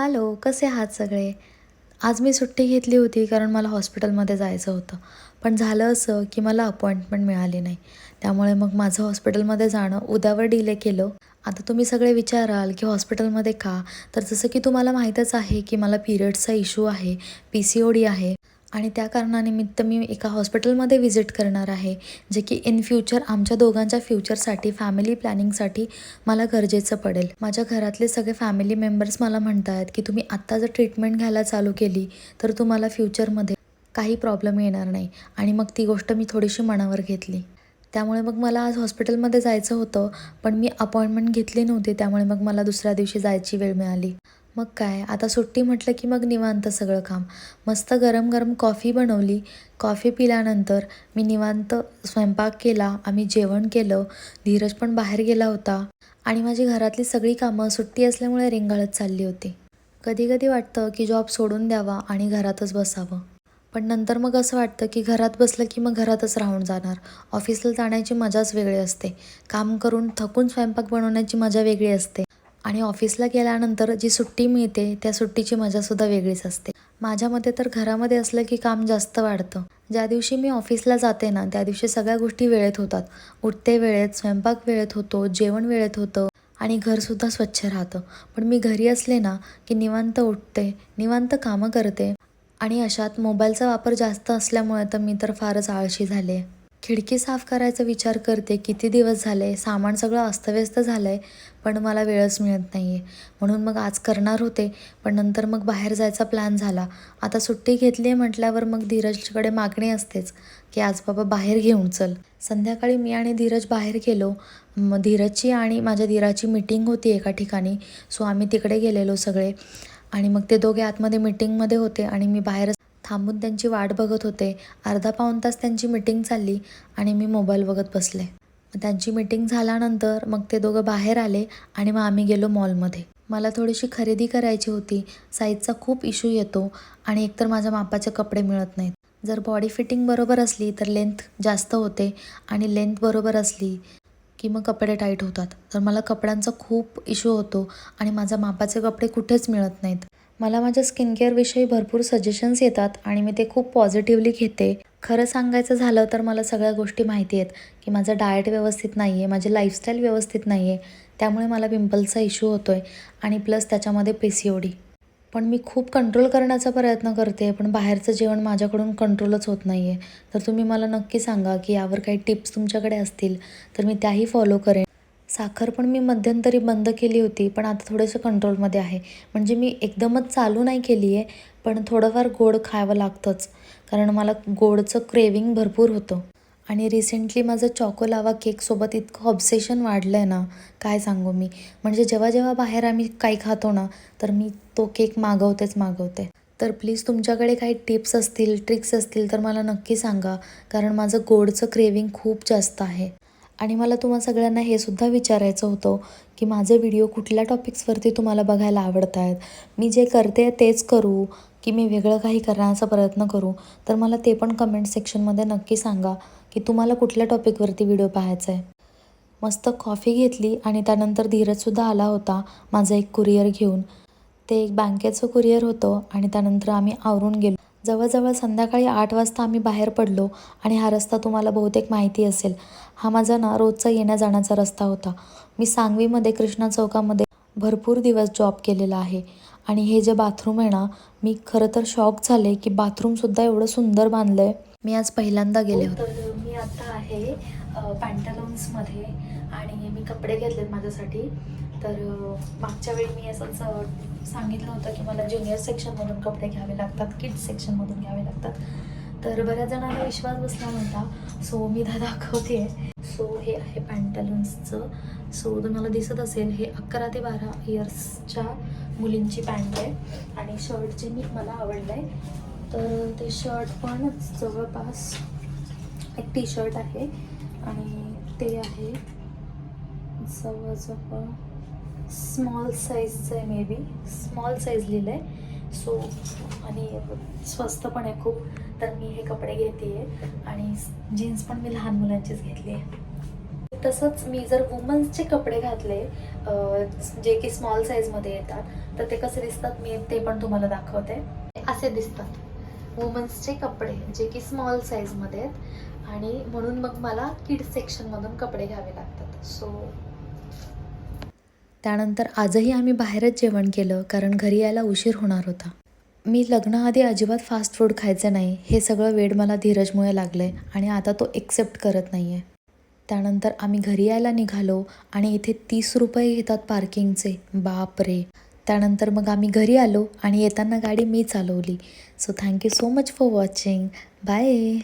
Hello कसे आहात सगळे? आज मी सुट्टी घेतली होती कारण मला हॉस्पिटलमध्ये जायचं होतं. पण झालं असं की मला अपॉइंटमेंट मिळाली नाही. त्यामुळे मग माझं हॉस्पिटलमध्ये जाणं उद्यावर डिले केलं. आता तुम्ही सगळे विचाराल की हॉस्पिटलमध्ये का? तर जसं की तुम्हाला माहीतच आहे की मला पिरियड्सचा इश्यू आहे पी सी ओ डी आहे. आणि त्या कारणानिमित्त मी एका हॉस्पिटलमध्ये व्हिजिट करणार आहे जे की इन फ्युचर आमच्या दोघांच्या फ्युचरसाठी फॅमिली प्लॅनिंगसाठी मला गरजेचं पडेल. माझ्या घरातले सगळे फॅमिली मेंबर्स मला म्हणत आहेत की तुम्ही आत्ता जर ट्रीटमेंट घ्यायला चालू केली तर तुम्हाला फ्युचरमध्ये काही प्रॉब्लेम येणार नाही. आणि मग ती गोष्ट मी थोडीशी मनावर घेतली. त्यामुळे मग मला आज हॉस्पिटलमध्ये जायचं होतं पण मी अपॉइंटमेंट घेतली नव्हती त्यामुळे मग मला दुसऱ्या दिवशी जायची वेळ मिळाली. मग काय? आता सुट्टी म्हटलं की मग निवांत सगळं काम. मस्त गरम गरम कॉफी बनवली. कॉफी पिल्यानंतर मी निवांत स्वयंपाक केला आम्ही जेवण केलं धीरज पण बाहेर गेला होता आणि माझी घरातली सगळी कामं सुट्टी असल्यामुळे रेंगाळत चालली होती. कधी कधी वाटतं की जॉब सोडून द्यावा आणि घरातच बसावं. पण नंतर मग असं वाटतं की घरात बसलं की मग घरातच राहून जाणार. ऑफिसला जाण्याची मजाच वेगळी असते. काम करून थकून स्वयंपाक बनवण्याची मजा वेगळी असते. आणि ऑफिसला गेल्यानंतर जी सुट्टी मिळते त्या सुट्टीची मजासुद्धा वेगळीच असते. माझ्या मते तर घरामध्ये असलं की काम जास्त वाढतं. ज्या दिवशी मी ऑफिसला जाते ना त्या दिवशी सगळ्या गोष्टी वेळेत होतात. उठते वेळेत स्वयंपाक वेळेत होतो जेवण वेळेत होतं आणि घरसुद्धा स्वच्छ राहतं. पण मी घरी असले ना की निवांत उठते निवांत कामं करते आणि अशात मोबाईलचा वापर जास्त असल्यामुळे तर मी तर फारच आळशी झाले खिडकी साफ करायचा विचार करते किती दिवस झाले सामान सगळं अस्तव्यस्त झालं आहे पण मला वेळच मिळत नाही आहे म्हणून मग आज करणार होते पण नंतर मग बाहेर जायचा प्लॅन झाला. आता सुट्टी घेतली आहे म्हटल्यावर मग धीरजकडे मागणी असतेच की आज बाबा बाहेर घेऊन चल. संध्याकाळी मी आणि धीरज बाहेर गेलो. मग धीरजची आणि माझ्या धीराची मीटिंग होती एका ठिकाणी सो आम्ही तिकडे गेलेलो सगळे. आणि मग ते दोघे आतमध्ये मीटिंगमध्ये होते आणि मी बाहेर थांबून त्यांची वाट बघत होते. अर्धा पाऊण तास त्यांची मीटिंग चालली आणि मी मोबाईल बघत बसले. त्यांची मीटिंग झाल्यानंतर मग ते दोघं बाहेर आले आणि मग आम्ही गेलो मॉलमध्ये. मला थोडीशी खरेदी करायची होती. साईजचा खूप इश्यू येतो आणि एकतर माझ्या मापाचे कपडे मिळत नाहीत. जर बॉडी फिटिंग बरोबर असली तर लेंथ जास्त होते आणि लेंथ बरोबर असली की मग कपडे टाईट होतात. तर मला कपड्यांचा खूप इश्यू होतो आणि माझ्या मापाचे कपडे कुठेच मिळत नाहीत. मला माझ्या स्किन केअरविषयी भरपूर सजेशन्स येतात आणि मी ते खूप पॉझिटिव्हली घेते. खरं सांगायचं झालं तर मला सगळ्या गोष्टी माहिती आहेत की माझं डाएट व्यवस्थित नाही आहे माझी लाईफस्टाईल व्यवस्थित नाही आहे त्यामुळे मला पिंपल्सचा इश्यू होतो आहे आणि प्लस त्याच्यामध्ये पी सी ओ डी पण मी खूप कंट्रोल करण्याचा प्रयत्न करते पण बाहेरचं जेवण माझ्याकडून कंट्रोलच होत नाही आहे तर तुम्ही मला नक्की सांगा की यावर काही टिप्स तुमच्याकडे असतील तर मी त्याही फॉलो करेन. साखर पण मी मध्यंतरी बंद केली होती पण आता थोडंसं कंट्रोलमध्ये आहे. म्हणजे मी एकदमच चालू नाही केली आहे पण थोडंफार गोड खावं लागतंच कारण मला गोडचं क्रेविंग भरपूर होतं. आणि रिसेंटली माझं चॉको लावा केकसोबत इतकं ऑब्सेशन वाढलं आहे ना काय सांगू मी? म्हणजे जेव्हा जेव्हा बाहेर आम्ही काही खातो ना तर मी तो केक मागवतेच मागवते. तर प्लीज तुमच्याकडे काही टिप्स असतील ट्रिक्स असतील तर मला नक्की सांगा कारण माझं गोडचं क्रेविंग खूप जास्त आहे. आणि मला तुम्हा सगळ्यांना हे सुद्धा विचारायचं होतं की माझे व्हिडिओ कुठल्या टॉपिक्सवरती तुम्हाला बघायला आवडत आहेत मी जे करते तेच करू की मी वेगळं काही करण्याचा प्रयत्न करू? तर मला ते पण कमेंट सेक्शनमध्ये नक्की सांगा की तुम्हाला कुठल्या टॉपिकवरती व्हिडिओ पाहायचा आहे मस्त कॉफी घेतली आणि त्यानंतर धीरजसुद्धा आला होता माझं एक कुरिअर घेऊन. ते एक बँकेचं कुरिअर होतं आणि त्यानंतर आम्ही आवरून गेलो. जवळजवळ संध्याकाळी आठ वाजता आम्ही बाहेर पडलो आणि हा रस्ता तुम्हाला बहुतेक माहिती असेल. हा माझा ना रोजचा येण्या जाण्याचा रस्ता होता. मी सांगवीमध्ये कृष्णा चौकामध्ये भरपूर दिवस जॉब केलेला आहे. आणि हे जे बाथरूम आहे ना मी खरं तर शॉक झाले की बाथरूमसुद्धा एवढं सुंदर बांधलं आहे मी आज पहिल्यांदा गेले होते. मी आता आहे पॅन्टलॉन्समध्ये आणि मी कपडे घेतलेत माझ्यासाठी. तर मागच्या वेळी मी असंच सांगितलं होतं की मला ज्युनियर सेक्शनमधून कपडे घ्यावे लागतात किड्स सेक्शनमधून घ्यावे लागतात. तर बऱ्याच जणांना विश्वास बसला नव्हता. सो मी दा दाखवते. सो हे आहे पॅन्टलून्सचं सो तुम्हाला दिसत असेल हे अकरा ते बारा इयर्सच्या मुलींची पॅन्ट आहे आणि शर्ट जे मी मला आवडलं आहे तर ते शर्ट पण जवळपास एक टी शर्ट आहे आणि ते आहे जवळजवळ स्मॉल साईजचं आहे मे बी स्मॉल साईज लिहिलं आहे सो आणि स्वस्त पण आहे खूप. तर मी हे कपडे घेते आहे आणि जीन्स पण मी लहान मुलांचीच घेतली आहे. तसंच मी जर वुमन्सचे कपडे घातले जे की स्मॉल साईजमध्ये येतात तर ते कसे दिसतात मी ते पण तुम्हाला दाखवते. असे दिसतात. वुमन्सचे कपडे जे की स्मॉल साईजमध्ये आहेत. आणि म्हणून मग मला किड सेक्शनमधून कपडे घ्यावे लागतात. सो त्यानंतर आजही आम्ही बाहेरच जेवण केलं कारण घरी यायला उशीर होणार होता. मी लग्नाआधी अजिबात फास्ट फूड खायचं नाही हे सगळं वेड मला धीरजमुळे लागलं आहे आणि आता तो एक्सेप्ट करत नाही आहे त्यानंतर आम्ही घरी यायला निघालो आणि इथे तीस रुपये घेतात पार्किंगचे बाप रे त्यानंतर मग आम्ही घरी आलो आणि येताना गाडी मी चालवली. So thank you so much for watching bye